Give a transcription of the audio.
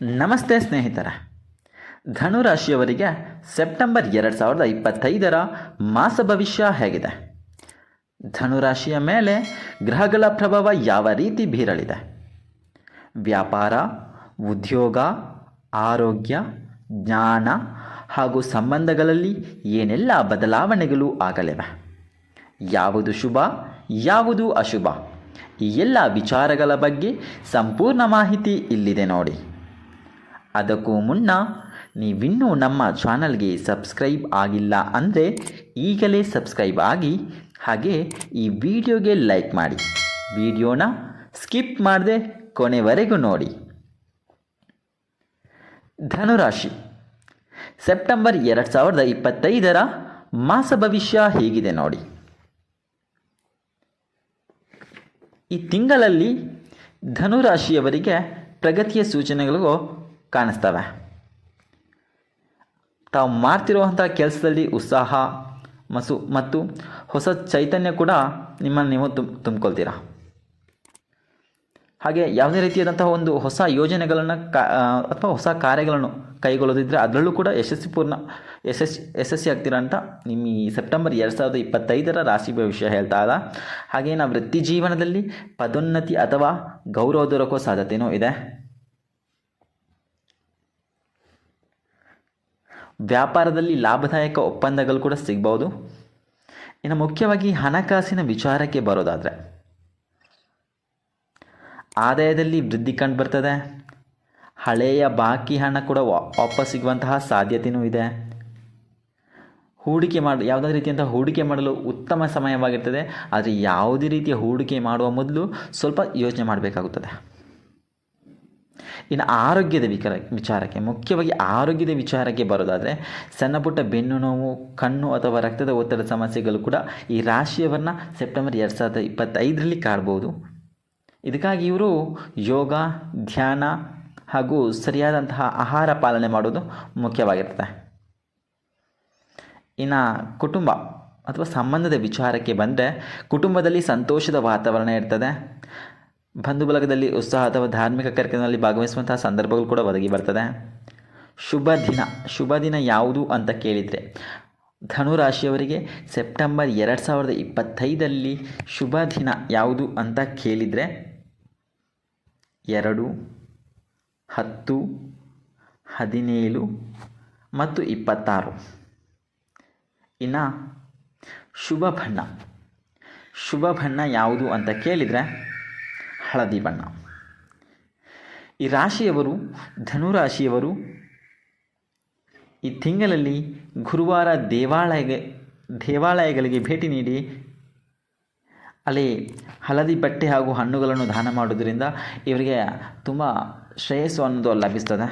ನಮಸ್ತೆ ಸ್ನೇಹಿತರ. ಧನುರಾಶಿಯವರಿಗೆ ಸೆಪ್ಟೆಂಬರ್ ಎರಡು ಸಾವಿರದ ಇಪ್ಪತ್ತೈದರ ಮಾಸ ಭವಿಷ್ಯ ಹೇಗಿದೆ? ಧನುರಾಶಿಯ ಮೇಲೆ ಗ್ರಹಗಳ ಪ್ರಭಾವ ಯಾವ ರೀತಿ ಬೀರಲಿದೆ? ವ್ಯಾಪಾರ, ಉದ್ಯೋಗ, ಆರೋಗ್ಯ, ಜ್ಞಾನ ಹಾಗೂ ಸಂಬಂಧಗಳಲ್ಲಿ ಏನೆಲ್ಲ ಬದಲಾವಣೆಗಳು ಆಗಲಿವೆ? ಯಾವುದು ಶುಭ, ಯಾವುದು ಅಶುಭ? ಈ ಎಲ್ಲ ವಿಚಾರಗಳ ಬಗ್ಗೆ ಸಂಪೂರ್ಣ ಮಾಹಿತಿ ಇಲ್ಲಿದೆ ನೋಡಿ. ಅದಕ್ಕೂ ಮುನ್ನ ನೀವಿನ್ನೂ ನಮ್ಮ ಚಾನಲ್ಗೆ ಸಬ್ಸ್ಕ್ರೈಬ್ ಆಗಿಲ್ಲ ಅಂದರೆ ಈಗಲೇ ಸಬ್ಸ್ಕ್ರೈಬ್ ಆಗಿ ಹಾಗೆ ಈ ವಿಡಿಯೋಗೆ ಲೈಕ್ ಮಾಡಿ. ವಿಡಿಯೋನ ಸ್ಕಿಪ್ ಮಾಡದೆ ಕೊನೆವರೆಗೂ ನೋಡಿ. ಧನುರಾಶಿ. ಸೆಪ್ಟೆಂಬರ್ ಎರಡು ಸಾವಿರದ ಇಪ್ಪತ್ತೈದರ ಮಾಸ ಭವಿಷ್ಯ ಹೇಗಿದೆ ನೋಡಿ. ಈ ತಿಂಗಳಲ್ಲಿ ಧನುರಾಶಿಯವರಿಗೆ ಪ್ರಗತಿಯ ಸೂಚನೆಗಳು ಕಾಣಿಸ್ತವೆ. ತಾವು ಮಾಡ್ತಿರುವಂಥ ಕೆಲಸದಲ್ಲಿ ಉತ್ಸಾಹ ಮಸು ಮತ್ತು ಹೊಸ ಚೈತನ್ಯ ಕೂಡ ನಿಮ್ಮನ್ನು ನೀವು ತುಮ್ ತುಂಬಿಕೊಳ್ತೀರ. ಹಾಗೆ ಯಾವುದೇ ರೀತಿಯಾದಂತಹ ಒಂದು ಹೊಸ ಯೋಜನೆಗಳನ್ನು ಕಾ ಅಥವಾ ಹೊಸ ಕಾರ್ಯಗಳನ್ನು ಕೈಗೊಳ್ಳೋದಿದ್ದರೆ ಅದರಲ್ಲೂ ಕೂಡ ಯಶಸ್ವಿಪೂರ್ಣ ಯಶಸ್ ಯಶಸ್ವಿ ಆಗ್ತೀರ ಅಂತ ನಿಮ್ಮ ಈ ಸೆಪ್ಟೆಂಬರ್ ಎರಡು ಸಾವಿರದ ಇಪ್ಪತ್ತೈದರ ರಾಶಿ ಭವಿಷ್ಯ ಹೇಳ್ತಾ ಇದ್ದ ಹಾಗೆ ನಾವು ವೃತ್ತಿ ಜೀವನದಲ್ಲಿ ಪದೋನ್ನತಿ ಅಥವಾ ಗೌರವ ದೊರಕೋ ಸಾಧ್ಯತೆಯೂ ಇದೆ. ವ್ಯಾಪಾರದಲ್ಲಿ ಲಾಭದಾಯಕ ಒಪ್ಪಂದಗಳು ಕೂಡ ಸಿಗ್ಬೋದು ಇನ್ನು ಮುಖ್ಯವಾಗಿ ಹಣಕಾಸಿನ ವಿಚಾರಕ್ಕೆ ಬರೋದಾದರೆ, ಆದಾಯದಲ್ಲಿ ವೃದ್ಧಿ ಕಂಡು ಬರ್ತದೆ, ಹಳೆಯ ಬಾಕಿ ಹಣ ಕೂಡ ವಾಪಸ್ ಸಿಗುವಂತಹ ಸಾಧ್ಯತೆಯೂ ಇದೆ. ಹೂಡಿಕೆ ಮಾಡಿ, ಯಾವುದಾದ್ರೂ ರೀತಿಯಂತಹ ಹೂಡಿಕೆ ಮಾಡಲು ಉತ್ತಮ ಸಮಯವಾಗಿರ್ತದೆ, ಆದರೆ ಯಾವುದೇ ರೀತಿಯ ಹೂಡಿಕೆ ಮಾಡುವ ಮೊದಲು ಸ್ವಲ್ಪ ಯೋಚನೆ ಮಾಡಬೇಕಾಗುತ್ತದೆ. ಇನ್ನು ಆರೋಗ್ಯದ ವಿಕಾರ ವಿಚಾರಕ್ಕೆ, ಮುಖ್ಯವಾಗಿ ಆರೋಗ್ಯದ ವಿಚಾರಕ್ಕೆ ಬರೋದಾದರೆ, ಸಣ್ಣ ಪುಟ್ಟ ಬೆನ್ನು ನೋವು, ಕಣ್ಣು ಅಥವಾ ರಕ್ತದ ಒತ್ತಡ ಸಮಸ್ಯೆಗಳು ಕೂಡ ಈ ರಾಶಿಯವನ್ನು ಸೆಪ್ಟೆಂಬರ್ ಎರಡು ಸಾವಿರದ ಇಪ್ಪತ್ತೈದರಲ್ಲಿ ಕಾಡ್ಬೋದು ಇದಕ್ಕಾಗಿ ಇವರು ಯೋಗ, ಧ್ಯಾನ ಹಾಗೂ ಸರಿಯಾದಂತಹ ಆಹಾರ ಪಾಲನೆ ಮಾಡೋದು ಮುಖ್ಯವಾಗಿರ್ತದೆ. ಇನ್ನು ಕುಟುಂಬ ಅಥವಾ ಸಂಬಂಧದ ವಿಚಾರಕ್ಕೆ ಬಂದರೆ ಕುಟುಂಬದಲ್ಲಿ ಸಂತೋಷದ ವಾತಾವರಣ ಇರ್ತದೆ. ಬಂಧು ಬಳಗದಲ್ಲಿ ಉತ್ಸಾಹ ಅಥವಾ ಧಾರ್ಮಿಕ ಕಾರ್ಯಕ್ರಮದಲ್ಲಿ ಭಾಗವಹಿಸುವಂತಹ ಸಂದರ್ಭಗಳು ಕೂಡ ಒದಗಿ ಬರ್ತದೆ. ಶುಭ ದಿನ ಶುಭ ದಿನ ಯಾವುದು ಅಂತ ಕೇಳಿದರೆ, ಧನುರಾಶಿಯವರಿಗೆ ಸೆಪ್ಟೆಂಬರ್ ಎರಡು ಸಾವಿರದ ಇಪ್ಪತ್ತೈದಲ್ಲಿ ಶುಭ ದಿನ ಯಾವುದು ಅಂತ ಕೇಳಿದರೆ, ಎರಡು, ಹತ್ತು, ಹದಿನೇಳು ಮತ್ತು ಇಪ್ಪತ್ತಾರು. ಇನ್ನು ಶುಭ ಬಣ್ಣ ಶುಭ ಬಣ್ಣ ಯಾವುದು ಅಂತ ಕೇಳಿದರೆ ಹಳದಿ ಬಣ್ಣ ಈ ರಾಶಿಯವರು, ಧನುರಾಶಿಯವರು ಈ ತಿಂಗಳಲ್ಲಿ ಗುರುವಾರ ದೇವಾಲಯ ದೇವಾಲಯಗಳಿಗೆ ಭೇಟಿ ನೀಡಿ, ಅಲ್ಲಿ ಹಳದಿ ಬಟ್ಟೆ ಹಾಗೂ ಹಣ್ಣುಗಳನ್ನು ದಾನ ಮಾಡುವುದರಿಂದ ಇವರಿಗೆ ತುಂಬ ಶ್ರೇಯಸ್ಸು ಅನ್ನೋದು ಲಭಿಸ್ತದೆ.